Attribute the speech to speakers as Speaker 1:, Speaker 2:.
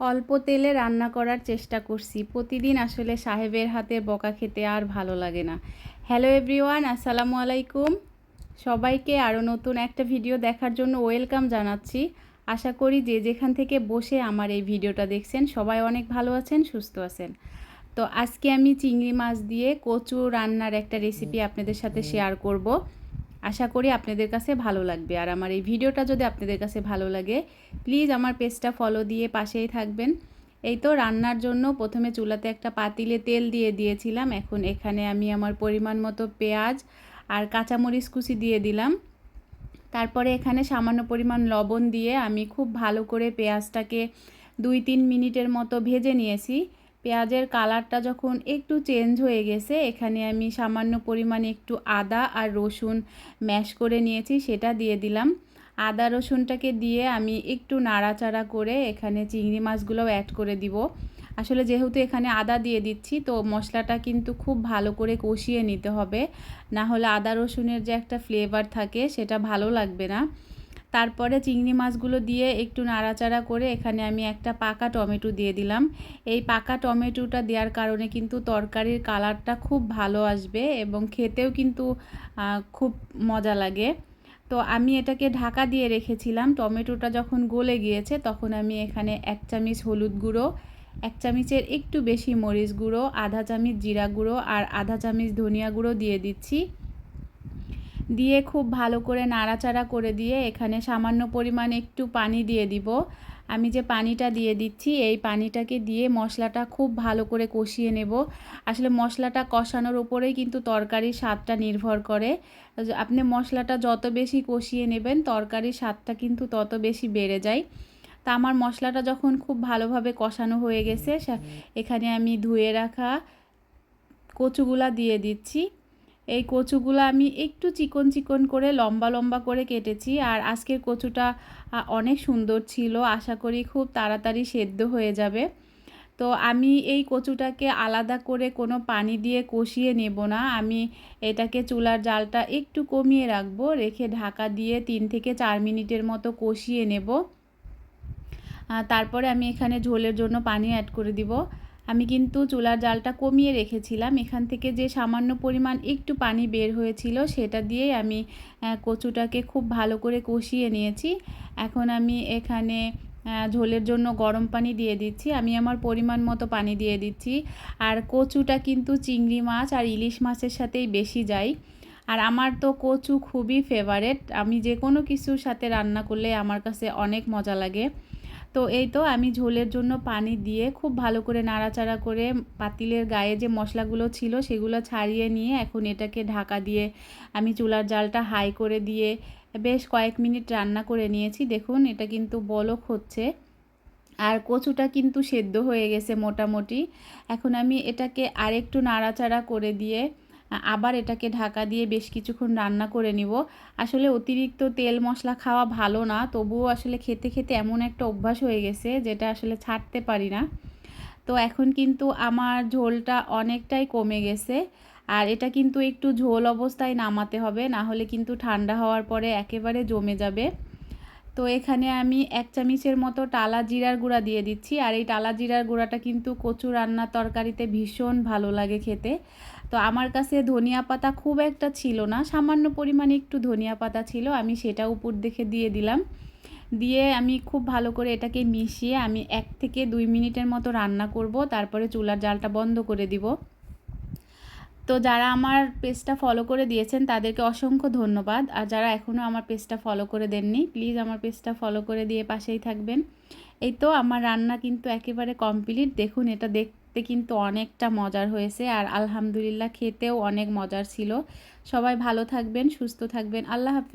Speaker 1: অল্প তেলে রান্না করার চেষ্টা করছি। প্রতিদিন আসলে সাহেবের হাতের বকা খেতে আর ভালো লাগে না। হ্যালো এভরিওয়ান আসসালামু আলাইকুম। সবাইকে আরও নতুন একটা ভিডিও দেখার জন্য ওয়েলকাম জানাচ্ছি। আশা করি যে যেখান থেকে বসে আমার এই ভিডিওটা দেখছেন, সবাই অনেক ভালো আছেন, সুস্থ আছেন। তো আজকে আমি চিংড়ি মাছ দিয়ে কচু রান্নার একটা রেসিপি আপনাদের সাথে শেয়ার করব। আশা করি আপনাদের কাছে ভালো লাগবে। আর আমার এই ভিডিওটা যদি আপনাদের কাছে ভালো লাগে প্লিজ আমার পেজটা ফলো দিয়ে পাশেই থাকবেন। এই তো রান্নার জন্য প্রথমে চুলাতে একটা পাতিলে তেল দিয়ে দিয়েছিলাম। এখন এখানে আমি আমার পরিমাণ মতো পেঁয়াজ আর কাঁচামরিচ কুচি দিয়ে দিলাম। তারপরে এখানে সামান্য পরিমাণ লবণ দিয়ে আমি খুব ভালো করে পেঁয়াজটাকে দুই তিন মিনিটের মতো ভেজে নিয়েছি। পেঁয়াজের কালারটা যখন একটু চেঞ্জ হয়ে গেছে, এখানে আমি সামান্য পরিমাণে একটু আদা আর রসুন ম্যাশ করে নিয়েছি, সেটা দিয়ে দিলাম। আদা রসুনটাকে দিয়ে আমি একটু নাড়াচাড়া করে এখানে চিংড়ি মাছগুলোও অ্যাড করে দিব। আসলে যেহেতু এখানে আদা দিয়ে দিচ্ছি, তো মশলাটা কিন্তু খুব ভালো করে কষিয়ে নিতে হবে। না হলে আদা রসুনের যে একটা ফ্লেভার থাকে, সেটা ভালো লাগবে না। তারপরে চিংড়ি মাছগুলো দিয়ে একটু নাড়াচাড়া করে এখানে আমি একটা পাকা টমেটো দিয়ে দিলাম। এই পাকা টমেটোটা দেওয়ার কারণে কিন্তু তরকারির কালারটা খুব ভালো আসবে এবং খেতেও কিন্তু খুব মজা লাগে। তো আমি এটাকে ঢাকা দিয়ে রেখেছিলাম। টমেটোটা যখন গলে গিয়েছে তখন আমি এখানে এক চামচ হলুদ গুঁড়ো, এক চামচের একটু বেশি মরিচ গুঁড়ো, আধা চামচ জিরা গুঁড়ো আর আধা চামচ ধনিয়া গুঁড়ো দিয়ে দিচ্ছি। দিয়ে খুব ভালো করে নাড়াচাড়া করে দিয়ে এখানে সামান্য পরিমাণ একটু পানি দিয়ে দিব। আমি যে পানিটা দিয়ে দিচ্ছি, এই পানিটাকে দিয়ে মশলাটা খুব ভালো করে কষিয়ে নেব। আসলে মশলাটা কষানোর উপরেই কিন্তু তরকারির স্বাদটা নির্ভর করে। আপনি মশলাটা যত বেশি কষিয়ে নেবেন, তরকারির স্বাদটা কিন্তু তত বেশি বেড়ে যায়। তা আমার মশলাটা যখন খুব ভালোভাবে কষানো হয়ে গেছে এখানে আমি ধুয়ে রাখা কচুগুলা দিয়ে দিচ্ছি। এই কচুগুলো আমি একটু চিকন চিকন করে, লম্বা লম্বা করে কেটেছি আর আজকের কচুটা অনেক সুন্দর ছিল। আশা করি খুব তাড়াতাড়ি সেদ্ধ হয়ে যাবে। তো আমি এই কচুটাকে আলাদা করে কোনো পানি দিয়ে কষিয়ে নেব না। আমি এটাকে চুলার জালটা একটু কমিয়ে রাখব, রেখে ঢাকা দিয়ে তিন থেকে চার মিনিটের মতো কষিয়ে নেব। তারপরে আমি এখানে ঝোলের জন্য পানি অ্যাড করে দিব। আমি কিন্তু চুলার জালটা কমিয়ে রেখেছিলাম। এখান থেকে যে সামান্য পরিমাণ একটু পানি বের হয়েছিল, সেটা দিয়েই আমি কচুটাকে খুব ভালো করে কষিয়ে নিয়েছি। এখন আমি এখানে ঝোলের জন্য গরম পানি দিয়ে দিচ্ছি। আমি আমার পরিমাণ মতো পানি দিয়ে দিচ্ছি। আর কচুটা কিন্তু চিংড়ি মাছ আর ইলিশ মাছের সাথেই বেশি যায়। আর আমার তো কচু খুবই ফেভারেট আমি যে কোনো কিছুর সাথে রান্না করলে আমার কাছে অনেক মজা লাগে। তো এই তো আমি ঝোলের জন্য পানি দিয়ে খুব ভালো করে নাড়াচাড়া করে পাতিলের গায়ে যে মশলাগুলো ছিল সেগুলো ছাড়িয়ে নিয়ে এখন এটাকে ঢাকা দিয়ে আমি চুলার জালটা হাই করে দিয়ে বেশ কয়েক মিনিট রান্না করে নিয়েছি। দেখুন, এটা কিন্তু বলক হচ্ছে। আর কচুটা কিন্তু সেদ্ধ হয়ে গেছে মোটামুটি। এখন আমি এটাকে আরেকটু নাড়াচাড়া করে দিয়ে আবার এটাকে ঢাকা দিয়ে বেশ কিছুক্ষণ রান্না করে নিব। আসলে অতিরিক্ত তেল মশলা খাওয়া ভালো না, তবুও আসলে খেতে খেতে এমন একটা অভ্যাস হয়ে গেছে যেটা আসলে ছাড়তে পারি না। তো এখন কিন্তু আমার ঝোলটা অনেকটাই কমে গেছে, আর এটা কিন্তু একটু ঝোল অবস্থায় নামাতে হবে, না হলে কিন্তু ঠান্ডা হওয়ার পরে একেবারে জমে যাবে। তো এখানে আমি এক চামিচের মতো টালা জিরার গুঁড়া দিয়ে দিচ্ছি, আর এই টালা জিরার গুঁড়াটা কিন্তু কচু রান্নার তরকারিতে ভীষণ ভালো লাগে খেতে। তো আমার কাছে ধনিয়া পাতা খুব একটা ছিল না, সামান্য পরিমাণে একটু ধনিয়া পাতা ছিল, আমি সেটা উপর দেখে দিয়ে দিলাম। দিয়ে আমি খুব ভালো করে এটাকে মিশিয়ে আমি এক থেকে দুই মিনিটের মতো রান্না করব, তারপরে চুলার জালটা বন্ধ করে দিব। তো যারা আমার পেজটা ফলো করে দিয়েছেন, তাদেরকে অসংখ্য ধন্যবাদ। আর যারা এখনও আমার পেজটা ফলো করে দেননি প্লিজ আমার পেজটা ফলো করে দিয়ে পাশেই থাকবেন। এই তো আমার রান্না কিন্তু একেবারে কমপ্লিট দেখুন, এটা দেখতে কিন্তু অনেকটা মজার হয়েছে আর আলহামদুলিল্লাহ খেতেও অনেক মজার ছিল। সবাই ভালো থাকবেন, সুস্থ থাকবেন। আল্লাহ হাফিজ।